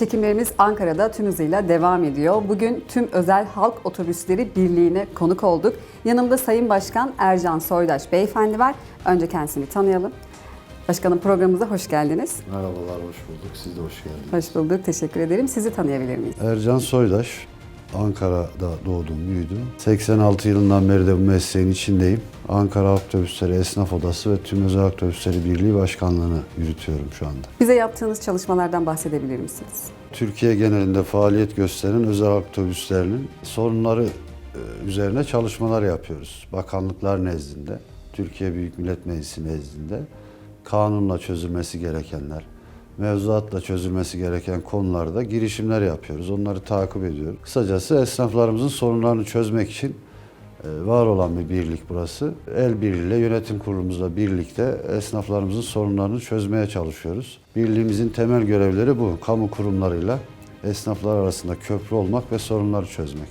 Çekimlerimiz Ankara'da tüm hızıyla devam ediyor. Bugün tüm özel halk otobüsleri birliğine konuk olduk. Yanımda Sayın Başkan Ercan Soydaş beyefendi var. Önce kendisini tanıyalım. Başkanım programımıza hoş geldiniz. Merhabalar, hoş bulduk. Siz de hoş geldiniz. Hoş bulduk, teşekkür ederim. Sizi tanıyabilir miyiz? Ercan Soydaş, Ankara'da doğdum, büyüdüm. 86 yılından beri de bu mesleğin içindeyim. Ankara Otobüsleri Esnaf Odası ve Tüm Özel Otobüsleri Birliği Başkanlığı'nı yürütüyorum şu anda. Bize yaptığınız çalışmalardan bahsedebilir misiniz? Türkiye genelinde faaliyet gösteren özel otobüslerinin sorunları e, üzerine çalışmalar yapıyoruz. Bakanlıklar nezdinde, Türkiye Büyük Millet Meclisi nezdinde kanunla çözülmesi gerekenler, mevzuatla çözülmesi gereken konularda girişimler yapıyoruz. Onları takip ediyoruz. Kısacası esnaflarımızın sorunlarını çözmek için e, var olan bir birlik burası. El birliğiyle yönetim kurulumuzla birlikte esnaflarımızın sorunlarını çözmeye çalışıyoruz. Birliğimizin temel görevleri bu. Kamu kurumlarıyla esnaflar arasında köprü olmak ve sorunları çözmek.